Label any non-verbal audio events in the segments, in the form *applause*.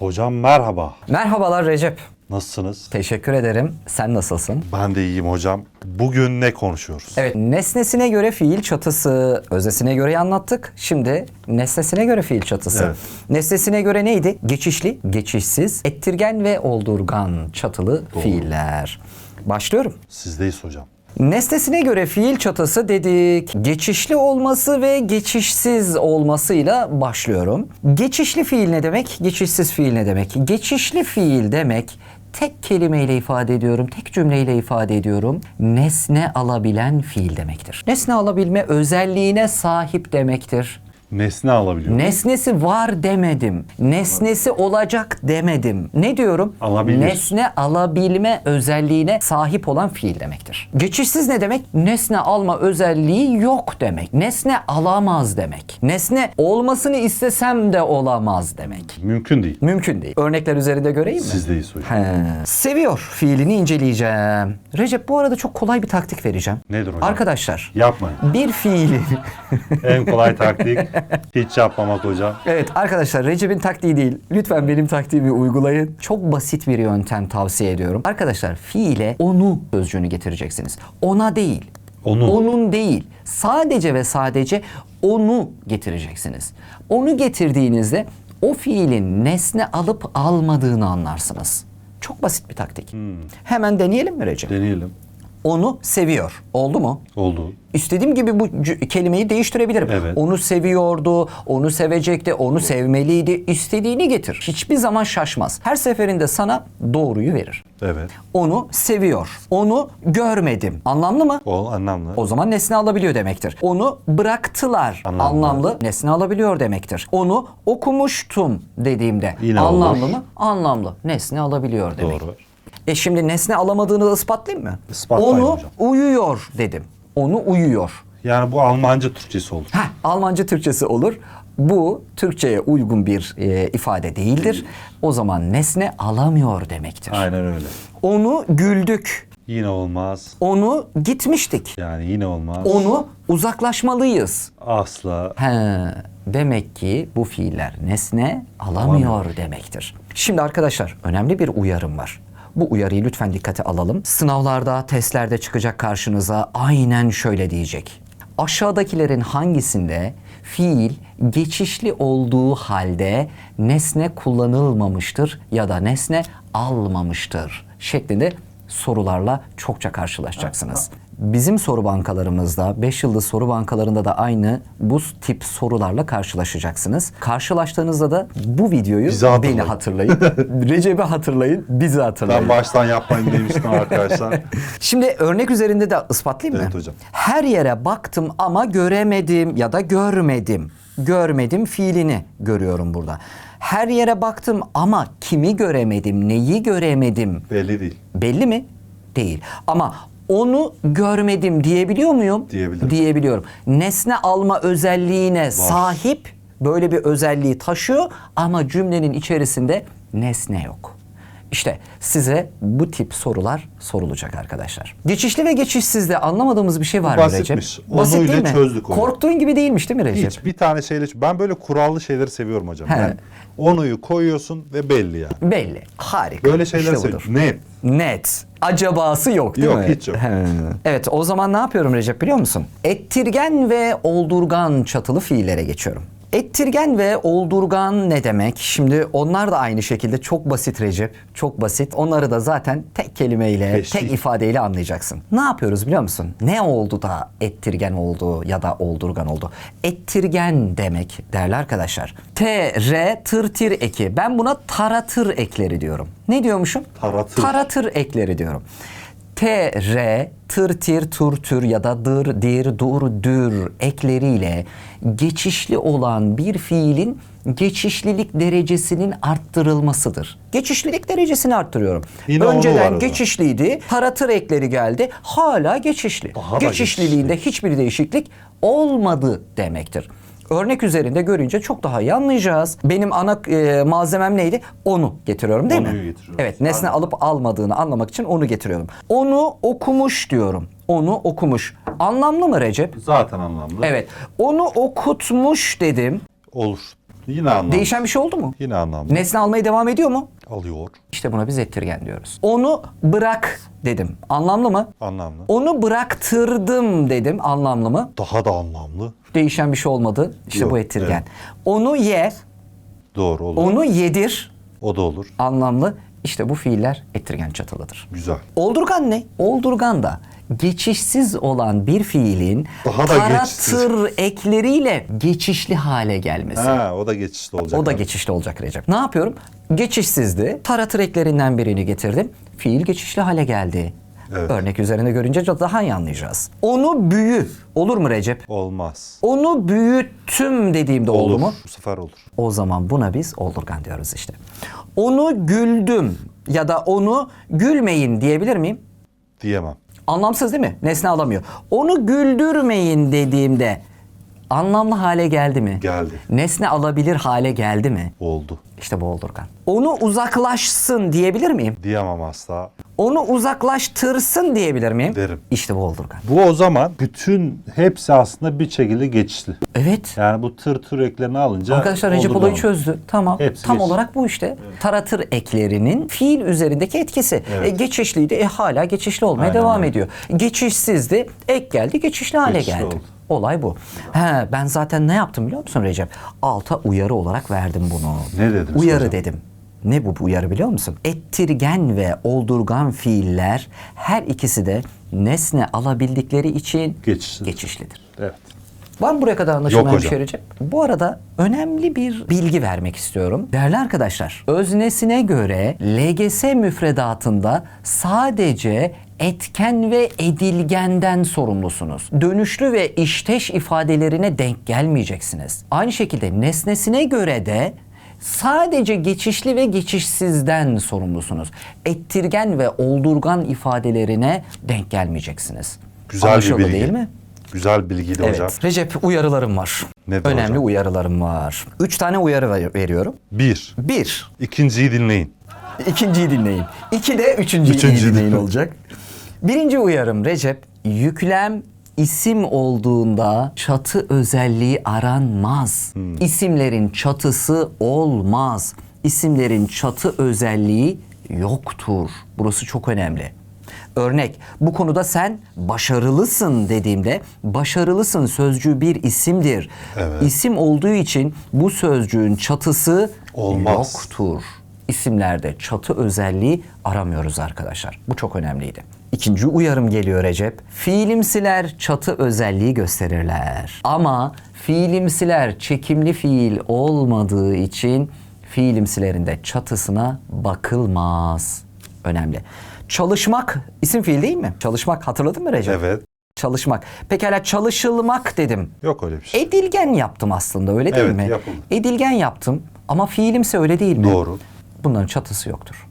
Hocam merhaba. Merhabalar Recep. Nasılsınız? Teşekkür ederim. Sen nasılsın? Ben de iyiyim hocam. Bugün ne konuşuyoruz? Evet, nesnesine göre fiil çatısı, öznesine göre anlattık. Şimdi nesnesine göre fiil çatısı. Evet. Nesnesine göre neydi? Geçişli, geçişsiz, ettirgen ve oldurgan çatılı fiiller. Başlıyorum. Sizdeyiz hocam. Nesnesine göre fiil çatısı dedik. Geçişli olması ve geçişsiz olmasıyla başlıyorum. Geçişli fiil ne demek? Geçişsiz fiil ne demek? Geçişli fiil demek tek kelimeyle ifade ediyorum, tek cümleyle ifade ediyorum. Nesne alabilen fiil demektir. Nesne alabilme özelliğine sahip demektir. Nesne alabiliyor. Nesnesi var demedim. Nesnesi olacak demedim. Ne diyorum? Alabilir. Nesne alabilme özelliğine sahip olan fiil demektir. Geçişsiz ne demek? Nesne alma özelliği yok demek. Nesne alamaz demek. Nesne olmasını istesem de olamaz demek. Mümkün değil. Mümkün değil. Örnekler üzerinde göreyim mi? Sizdeyiz hocam. He. Seviyor fiilini inceleyeceğim. Recep bu arada çok kolay bir taktik vereceğim. Nedir hocam? Arkadaşlar Yapmayın. bir fiili en kolay taktik *laughs* *laughs* hiç yapmamak hocam. Evet arkadaşlar Recep'in taktiği değil. Lütfen benim taktiğimi uygulayın. Çok basit bir yöntem tavsiye ediyorum. Arkadaşlar fiile onu sözcüğünü getireceksiniz. Ona değil. Onu. Onun değil. Sadece ve sadece onu getireceksiniz. Onu getirdiğinizde o fiilin nesne alıp almadığını anlarsınız. Çok basit bir taktik. Hemen deneyelim mi Recep? Deneyelim. Onu seviyor. Oldu mu? Oldu. İstediğim gibi bu kelimeyi değiştirebilirim. Evet. Onu seviyordu, onu sevecekti, onu sevmeliydi. İstediğini getir. Hiçbir zaman şaşmaz. Her seferinde sana doğruyu verir. Evet. Onu seviyor. Onu görmedim. Anlamlı mı? O anlamlı. O zaman nesne alabiliyor demektir. Onu bıraktılar. Anlamlı. Anlamlı. Nesne alabiliyor demektir. Onu okumuştum dediğimde. Yine anlamlı olur. mı? Anlamlı. Nesne alabiliyor demek. Doğru. E şimdi nesne alamadığını ispatlayayım mı? İspatlayın Onu hocam. uyuyor dedim. Onu uyuyor. Yani bu Almanca Türkçesi olur. Heh, Almanca Türkçesi olur. Bu Türkçe'ye uygun bir e, ifade değildir. O zaman nesne alamıyor demektir. Aynen öyle. Onu güldük. Yine olmaz. Onu gitmiştik. Yani yine olmaz. Onu uzaklaşmalıyız. Asla. He, demek ki bu fiiller nesne alamıyor demektir. Şimdi arkadaşlar önemli bir uyarım var. Bu uyarıyı lütfen dikkate alalım. Sınavlarda, testlerde çıkacak karşınıza aynen şöyle diyecek. Aşağıdakilerin hangisinde fiil geçişli olduğu halde nesne kullanılmamıştır ya da nesne almamıştır şeklinde sorularla çokça karşılaşacaksınız. Bizim soru bankalarımızda, 5 yıldız soru bankalarında da aynı bu tip sorularla karşılaşacaksınız. Karşılaştığınızda da bu videoyu Bizi hatırlayın. beni hatırlayın. *laughs* Recep'i hatırlayın, bizi hatırlayın. Ben baştan yapmayın demiştim arkadaşlar. *laughs* Şimdi örnek üzerinde de ispatlayayım mı? Evet hocam. Her yere baktım ama göremedim ya da görmedim. Görmedim fiilini görüyorum burada. Her yere baktım ama kimi göremedim, neyi göremedim Belli değil. belli mi? Değil. Ama onu görmedim diyebiliyor muyum? Diyebilirim. Diyebiliyorum. Nesne alma özelliğine sahip böyle bir özelliği taşıyor ama cümlenin içerisinde nesne yok. İşte size bu tip sorular sorulacak arkadaşlar. Geçişli ve geçişsizde anlamadığımız bir şey var mı Recep? basitmiş. Onuyla çözdük hocam. Korktuğun gibi değilmiş değil mi Recep? Hiç bir tane şeyle ben böyle kurallı şeyleri seviyorum hocam. He. Yani onuyu koyuyorsun ve belli yani. Belli. Harika. Böyle şeyler İşte seviyorum. Net. Net. Acabası yok değil Yok, mi? hiç yok. He. Evet o zaman ne yapıyorum Recep biliyor musun? Ettirgen ve oldurgan çatılı fiillere geçiyorum. Ettirgen ve oldurgan ne demek? Şimdi onlar da aynı şekilde çok basit Recep. Çok basit. Onları da zaten tek kelimeyle, Teşbih. tek ifadeyle anlayacaksın. Ne yapıyoruz biliyor musun? Ne oldu da ettirgen oldu ya da oldurgan oldu? Ettirgen demek değerli arkadaşlar. T, R, tır, tir eki. Ben buna taratır ekleri diyorum. Ne diyormuşum? Taratır. Taratır ekleri diyorum. T, R, tır, tir, tur, tür ya da dır, dir, dur, dür ekleriyle geçişli olan bir fiilin geçişlilik derecesinin arttırılmasıdır. Geçişlilik derecesini arttırıyorum. Yine Önceden geçişliydi, taratır ekleri geldi, hala geçişli. Daha da Geçişliliğinde hiçbir değişiklik olmadı demektir. Örnek üzerinde görünce çok daha iyi anlayacağız. Benim ana e, malzemem neydi? Onu getiriyorum değil mi? Onuyu getiriyoruz. Evet, nesne alıp almadığını anlamak için onu getiriyorum. Onu okumuş diyorum. Onu okumuş. Anlamlı mı Recep? Zaten anlamlı. Evet. Onu okutmuş dedim. Olur. Yine anlamlı. Değişen bir şey oldu mu? Yine anlamlı. Nesne almaya devam ediyor mu? Alıyor. İşte buna biz ettirgen diyoruz. Onu bırak dedim. Anlamlı mı? Anlamlı. Onu bıraktırdım dedim. Anlamlı mı? Daha da anlamlı. Değişen bir şey olmadı. İşte Yok, bu ettirgen. evet. Onu ye, Doğru olur. onu yedir. O da olur. Anlamlı. İşte bu fiiller ettirgen çatılıdır. Güzel. Oldurgan ne? Oldurgan da geçişsiz olan bir fiilin Daha da taratır ekleriyle geçişli hale gelmesi. Ha, o da geçişli olacak. O da abi. geçişli olacak Recep. Ne yapıyorum? Geçişsizdi. Taratır eklerinden birini getirdim. Fiil geçişli hale geldi. Evet. Örnek üzerinde görünce daha iyi anlayacağız. Onu büyü. Olur mu Recep? Olmaz. Onu büyüttüm dediğimde oldu olur. mu? Bu sefer olur. O zaman buna biz oldurgan diyoruz işte. Onu güldüm ya da onu gülmeyin diyebilir miyim? Diyemem. Anlamsız değil mi? Nesne alamıyor. Onu güldürmeyin dediğimde anlamlı hale geldi mi? Geldi. Nesne alabilir hale geldi mi? Oldu. İşte bu oldurgan. Onu uzaklaşsın diyebilir miyim? Diyemem asla. Onu uzaklaştırsın diyebilir miyim? Derim. İşte bu oldurgan. Bu o zaman bütün hepsi aslında bir şekilde geçişli. Evet. Yani bu tır tır eklerini alınca Arkadaşlar Recep olayı çözdü. Tamam. Hepsi Tam geç. olarak bu işte. Taratır eklerinin fiil üzerindeki etkisi. Evet. E, geçişliydi. E, hala geçişli olmaya Aynen devam öyle. ediyor. Geçişsizdi. Ek geldi. Geçişli hale Geçişli geldi. oldu. Olay bu. He, ben zaten ne yaptım biliyor musun Recep? Alta uyarı olarak verdim bunu. Ne dediniz Uyarı hocam? dedim. Ne bu, bu uyarı biliyor musun? Ettirgen ve oldurgan fiiller her ikisi de nesne alabildikleri için Geçişli. geçişlidir. Evet. Var mı buraya kadar anlaşılmayan bir şey Recep? Bu arada önemli bir bilgi vermek istiyorum. Değerli arkadaşlar, öznesine göre LGS müfredatında sadece etken ve edilgenden sorumlusunuz. Dönüşlü ve işteş ifadelerine denk gelmeyeceksiniz. Aynı şekilde nesnesine göre de sadece geçişli ve geçişsizden sorumlusunuz. Ettirgen ve oldurgan ifadelerine denk gelmeyeceksiniz. Güzel Anlaşıldı bir bilgi. değil mi? Güzel bilgiydi Evet. hocam. Recep uyarılarım var. Nedir Önemli hocam? uyarılarım var. Üç tane uyarı ver- veriyorum. Bir. Bir, İkinciyi dinleyin. ikinciyi dinleyin. İki de üçüncüyü Üçüncüyü dinleyin. olacak. Birinci uyarım Recep, yüklem isim olduğunda çatı özelliği aranmaz. Hmm. İsimlerin çatısı olmaz. İsimlerin çatı özelliği yoktur. Burası çok önemli. Örnek bu konuda sen başarılısın dediğimde başarılısın sözcüğü bir isimdir. Evet. İsim olduğu için bu sözcüğün çatısı Olmaz. yoktur. İsimlerde çatı özelliği aramıyoruz arkadaşlar. Bu çok önemliydi. İkinci uyarım geliyor Recep. Fiilimsiler çatı özelliği gösterirler. Ama fiilimsiler çekimli fiil olmadığı için fiilimsilerin de çatısına bakılmaz. Önemli. Çalışmak isim fiil değil mi? Çalışmak hatırladın mı Recep? Evet. Çalışmak. Pekala çalışılmak dedim. Yok öyle bir şey. Edilgen yaptım aslında öyle değil Evet, mi? yapıldı. Edilgen yaptım ama fiilimse öyle değil mi? Doğru. Bunların çatısı yoktur.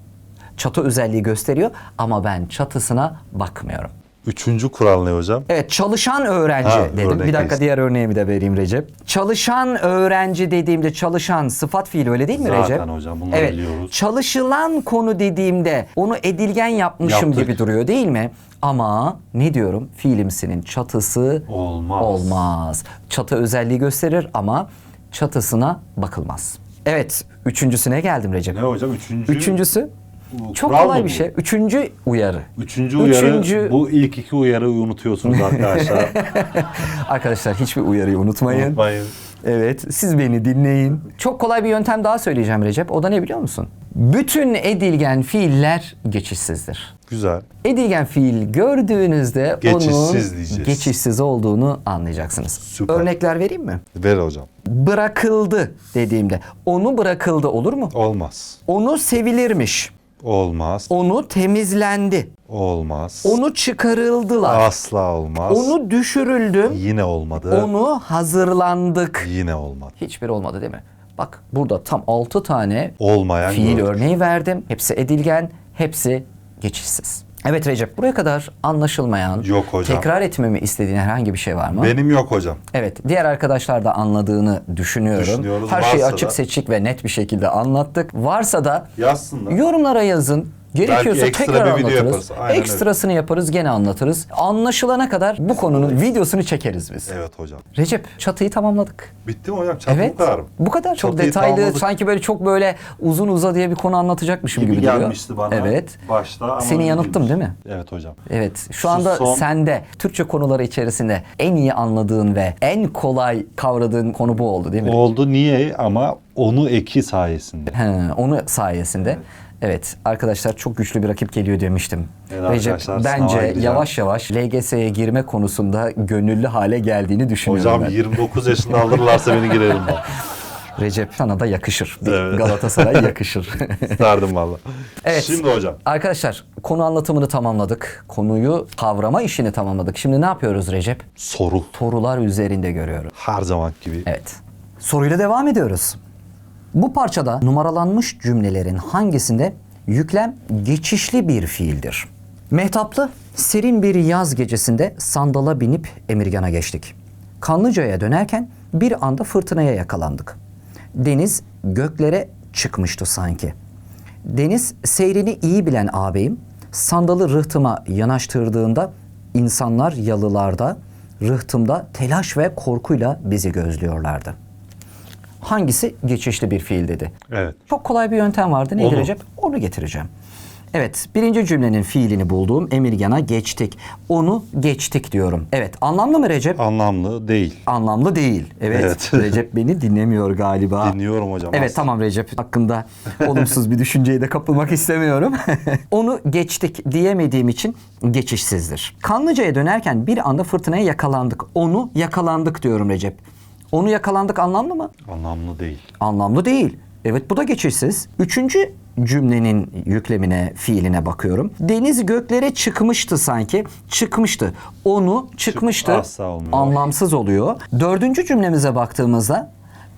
Çatı özelliği gösteriyor ama ben çatısına bakmıyorum. Üçüncü kural ne hocam? Evet çalışan öğrenci Ha, dedim. Bir dakika diğer örneğimi de vereyim Recep. Çalışan öğrenci dediğimde çalışan sıfat fiili öyle değil mi Zaten Recep? hocam, bunları evet. biliyoruz. Çalışılan konu dediğimde onu edilgen yapmışım Yaptık. gibi duruyor değil mi? Ama ne diyorum? Fiilimsinin çatısı Olmaz. olmaz. Çatı özelliği gösterir ama çatısına bakılmaz. Evet, üçüncüsüne geldim Recep. Ne hocam? Üçüncü. Üçüncüsü çok kural kolay mı bir bu? şey. Üçüncü uyarı. Üçüncü uyarı. Üçüncü- Bu ilk iki uyarıyı unutuyorsunuz arkadaşlar. *laughs* Arkadaşlar hiçbir uyarıyı unutmayın. Unutmayın. Evet, siz beni dinleyin. Çok kolay bir yöntem daha söyleyeceğim Recep. O da ne biliyor musun? Bütün edilgen fiiller geçişsizdir. Güzel. Edilgen fiil gördüğünüzde Geçişsiz onun diyeceğiz. geçişsiz olduğunu anlayacaksınız. Süper. Örnekler vereyim mi? Ver hocam. Bırakıldı dediğimde onu bırakıldı olur mu? Olmaz. Onu sevilirmiş. Olmaz. Onu temizlendi. Olmaz. Onu çıkarıldılar. Asla olmaz. Onu düşürüldü. Yine olmadı. Onu hazırlandık. Yine olmadı. Hiçbir olmadı değil mi? Bak burada tam 6 tane Olmayan fiil gördük. örneği verdim. Hepsi edilgen, hepsi geçişsiz. Evet Recep buraya kadar anlaşılmayan, Yok hocam. tekrar etmemi istediğin herhangi bir şey var mı? Benim yok hocam. Evet, diğer arkadaşlar da anladığını düşünüyorum. Düşünüyoruz. Her şeyi Varsa açık da- seçik ve net bir şekilde anlattık. Varsa da Yazsınlar. yorumlara yazın. Gerekiyorsa Belki ekstra tekrar bir video anlatırız. yaparız. Aynen. Ekstrasını yaparız gene anlatırız. Anlaşılana kadar bu konunun videosunu çekeriz biz. Evet hocam. Recep çatıyı tamamladık. Bitti mi hocam? Çatı Evet. bu kadar mı? Bu kadar. Çok Çatıyı detaylı. tamamladık. Sanki böyle çok böyle uzun uza diye bir konu anlatacakmışım gibi, Gibi duruyor. gelmişti bana Evet. başta ama Seni öyle yanılttım değil mi? Evet hocam. Evet. Şu Şu anda son- sende Türkçe konuları içerisinde en iyi anladığın ve en kolay kavradığın konu bu oldu değil mi? Oldu niye ama onu eki sayesinde. He, onu sayesinde. Evet. arkadaşlar çok güçlü bir rakip geliyor demiştim. Evet Recep bence yavaş yavaş LGS'ye girme konusunda gönüllü hale geldiğini düşünüyorum Hocam ben. 29 yaşında alırlarsa beni girerim ben. *laughs* Recep sana da yakışır. Evet. Galatasaray *laughs* yakışır. İsterdim valla. Evet. Şimdi hocam. Arkadaşlar konu anlatımını tamamladık. Konuyu kavrama işini tamamladık. Şimdi ne yapıyoruz Recep? Soru. Sorular üzerinde görüyoruz. Her zaman gibi. Evet. Soruyla devam ediyoruz. Bu parçada numaralanmış cümlelerin hangisinde yüklem geçişli bir fiildir? Mehtaplı, serin bir yaz gecesinde sandala binip Emirgan'a geçtik. Kanlıca'ya dönerken bir anda fırtınaya yakalandık. Deniz göklere çıkmıştı sanki. Deniz seyrini iyi bilen ağabeyim sandalı rıhtıma yanaştırdığında insanlar yalılarda, rıhtımda telaş ve korkuyla bizi gözlüyorlardı. Hangisi geçişli bir fiil dedi. Evet. Çok kolay bir yöntem vardı. Neydi Onu. Recep? Onu getireceğim. Evet, birinci cümlenin fiilini bulduğum emirgana geçtik. Onu geçtik diyorum. Evet, anlamlı mı Recep? Anlamlı değil. Anlamlı değil. Evet, Evet. *laughs* Recep beni dinlemiyor galiba. Dinliyorum hocam. Evet Az- tamam Recep hakkında olumsuz bir düşünceye de kapılmak istemiyorum. *laughs* Onu geçtik diyemediğim için geçişsizdir. Kanlıca'ya dönerken bir anda fırtınaya yakalandık. Onu yakalandık diyorum Recep. Onu yakalandık anlamlı mı? Anlamlı değil. Anlamlı değil. Evet bu da geçişsiz. Üçüncü cümlenin yüklemine, fiiline bakıyorum. Deniz göklere çıkmıştı sanki. Çıkmıştı. Onu çıkmıştı. olmuyor. Anlamsız oluyor. Dördüncü cümlemize baktığımızda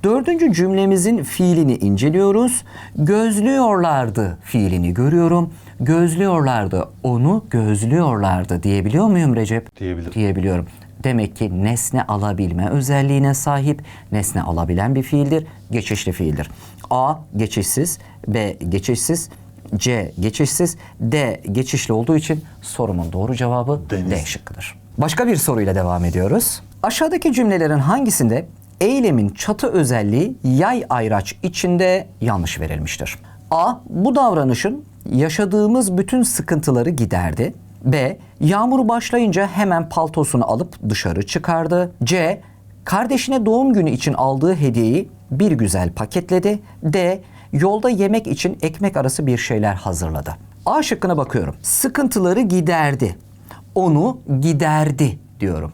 Dördüncü cümlemizin fiilini inceliyoruz. Gözlüyorlardı fiilini görüyorum. Gözlüyorlardı. Onu gözlüyorlardı diyebiliyor muyum Recep? Diyebilirim. Diyebiliyorum. Demek ki nesne alabilme özelliğine sahip, nesne alabilen bir fiildir, geçişli fiildir. A geçişsiz, B geçişsiz, C geçişsiz, D geçişli olduğu için sorumun doğru cevabı Deniz. D şıkkıdır. Başka bir soruyla devam ediyoruz. Aşağıdaki cümlelerin hangisinde eylemin çatı özelliği yay ayraç içinde yanlış verilmiştir? A. Bu davranışın yaşadığımız bütün sıkıntıları giderdi. B. Yağmur başlayınca hemen paltosunu alıp dışarı çıkardı. C. Kardeşine doğum günü için aldığı hediyeyi bir güzel paketledi. D. Yolda yemek için ekmek arası bir şeyler hazırladı. A şıkkına bakıyorum. Sıkıntıları giderdi. Onu giderdi diyorum.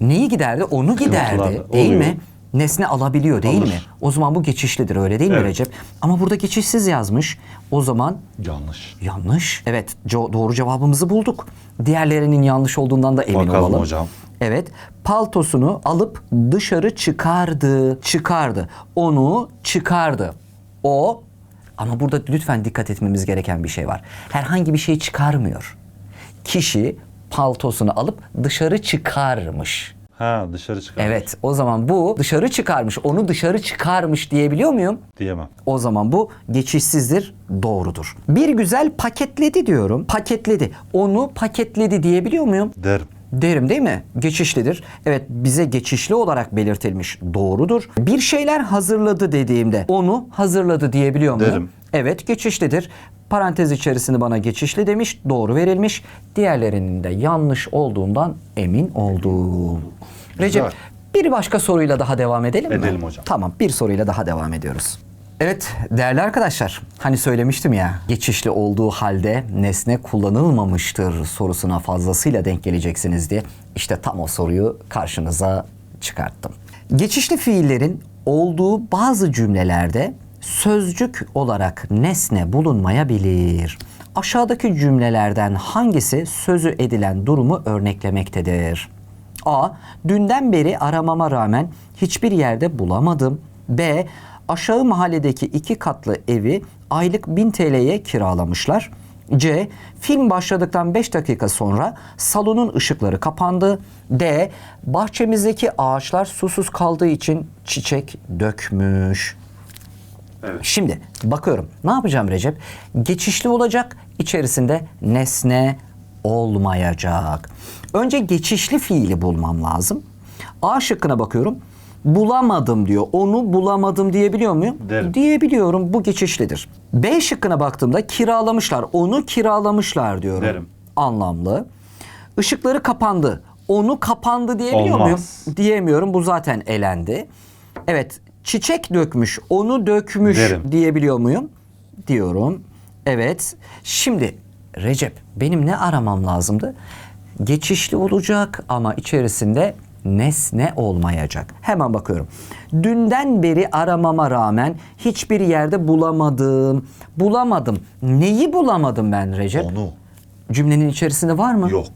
Neyi giderdi? Onu giderdi. Değil mi? Nesne alabiliyor değil Alır. mi? O zaman bu geçişlidir öyle değil mi Evet. Recep? Ama burada geçişsiz yazmış. O zaman Yanlış. Yanlış. Evet, doğru cevabımızı bulduk. Diğerlerinin yanlış olduğundan da emin Bakalım olalım. hocam. Evet, paltosunu alıp dışarı çıkardı. Çıkardı. Onu çıkardı. O ama burada lütfen dikkat etmemiz gereken bir şey var. Herhangi bir şey çıkarmıyor. Kişi paltosunu alıp dışarı çıkarmış. Ha dışarı çıkar. Evet, o zaman bu dışarı çıkarmış. Onu dışarı çıkarmış diyebiliyor muyum? Diyemem. O zaman bu geçişsizdir, doğrudur. Bir güzel paketledi diyorum. Paketledi. Onu paketledi diyebiliyor muyum? Derim. Derim değil mi? Geçişlidir. Evet bize geçişli olarak belirtilmiş. Doğrudur. Bir şeyler hazırladı dediğimde onu hazırladı diyebiliyor muyum? Derim. Evet geçişlidir. Parantez içerisinde bana geçişli demiş. Doğru verilmiş. Diğerlerinin de yanlış olduğundan emin oldum. Recep bir başka soruyla daha devam edelim mi? Edelim hocam. Tamam bir soruyla daha devam ediyoruz. Evet değerli arkadaşlar hani söylemiştim ya geçişli olduğu halde nesne kullanılmamıştır sorusuna fazlasıyla denk geleceksiniz diye. İşte tam o soruyu karşınıza çıkarttım. Geçişli fiillerin olduğu bazı cümlelerde sözcük olarak nesne bulunmayabilir. Aşağıdaki cümlelerden hangisi sözü edilen durumu örneklemektedir? A. Dünden beri aramama rağmen hiçbir yerde bulamadım. B. Aşağı mahalledeki iki katlı evi aylık 1000 TL'ye kiralamışlar. C. Film başladıktan 5 dakika sonra salonun ışıkları kapandı. D. Bahçemizdeki ağaçlar susuz kaldığı için çiçek dökmüş. Evet. Şimdi bakıyorum. Ne yapacağım Recep? Geçişli olacak. içerisinde nesne olmayacak. Önce geçişli fiili bulmam lazım. A şıkkına bakıyorum. Bulamadım diyor. Onu bulamadım diyebiliyor muyum? Derim. Diyebiliyorum. Bu geçişlidir. B şıkkına baktığımda kiralamışlar. Onu kiralamışlar diyorum. Derim. Anlamlı. Işıkları kapandı. Onu kapandı diyebiliyor Olmaz. muyum? Diyemiyorum. Bu zaten elendi. Evet. Çiçek dökmüş. Onu dökmüş Derim. diyebiliyor muyum? Diyorum. Evet. Şimdi Recep benim ne aramam lazımdı? Geçişli olacak ama içerisinde nesne olmayacak. Hemen bakıyorum. Dünden beri aramama rağmen hiçbir yerde bulamadım. Bulamadım. Neyi bulamadım ben Recep? Onu. Cümlenin içerisinde var mı? Yok.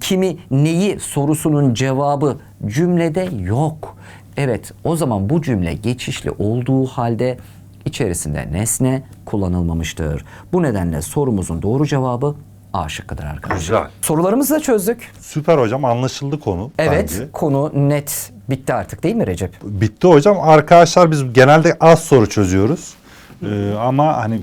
Kimi neyi sorusunun cevabı cümlede yok. Evet o zaman bu cümle geçişli olduğu halde içerisinde nesne kullanılmamıştır. Bu nedenle sorumuzun doğru cevabı A şıkkıdır arkadaşlar. Güzel. Sorularımızı da çözdük. Süper hocam anlaşıldı konu. Evet bence. konu net bitti artık değil mi Recep? Bitti hocam. Arkadaşlar biz genelde az soru çözüyoruz. Ee, ama hani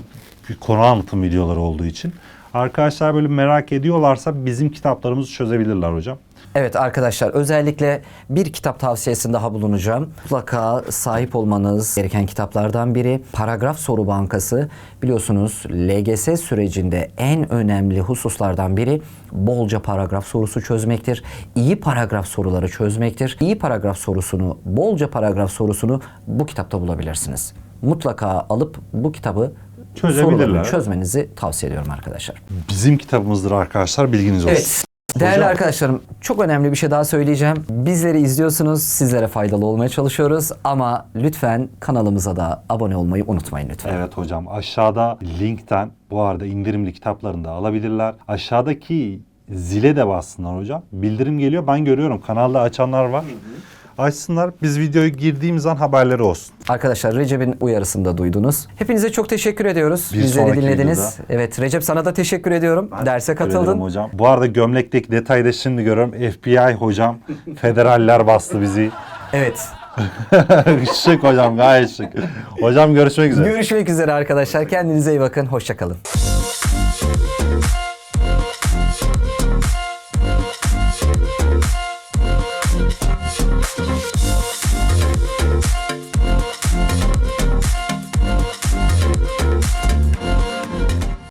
bir konu anlatım videoları olduğu için. Arkadaşlar böyle merak ediyorlarsa bizim kitaplarımızı çözebilirler hocam. Evet arkadaşlar özellikle bir kitap tavsiyesinde daha bulunacağım. Mutlaka sahip olmanız gereken kitaplardan biri Paragraf Soru Bankası. Biliyorsunuz LGS sürecinde en önemli hususlardan biri bolca paragraf sorusu çözmektir. İyi paragraf soruları çözmektir. İyi paragraf sorusunu, bolca paragraf sorusunu bu kitapta bulabilirsiniz. Mutlaka alıp bu kitabı Çözebilirler. sorularını çözmenizi tavsiye ediyorum arkadaşlar. Bizim kitabımızdır arkadaşlar bilginiz olsun. Evet. Değerli arkadaşlarım çok önemli bir şey daha söyleyeceğim. Bizleri izliyorsunuz, sizlere faydalı olmaya çalışıyoruz ama lütfen kanalımıza da abone olmayı unutmayın lütfen. Evet hocam aşağıda linkten bu arada indirimli kitaplarını da alabilirler. Aşağıdaki zile de bassınlar hocam. Bildirim geliyor ben görüyorum kanalda açanlar var. Açsınlar biz videoya girdiğimiz an haberleri olsun. Arkadaşlar Recep'in uyarısını da duydunuz. Hepinize çok teşekkür ediyoruz. Bir Bizleri sonraki dinlediniz. videoda. Evet Recep sana da teşekkür ediyorum. Derse Teşekkür katıldın. hocam. Bu arada gömlekteki detayı da şimdi görüyorum. FBI hocam. *laughs* Federaller bastı bizi. Evet. *laughs* şık hocam gayet şık. Hocam görüşmek üzere. Görüşmek üzere arkadaşlar. Kendinize iyi bakın. Hoşçakalın.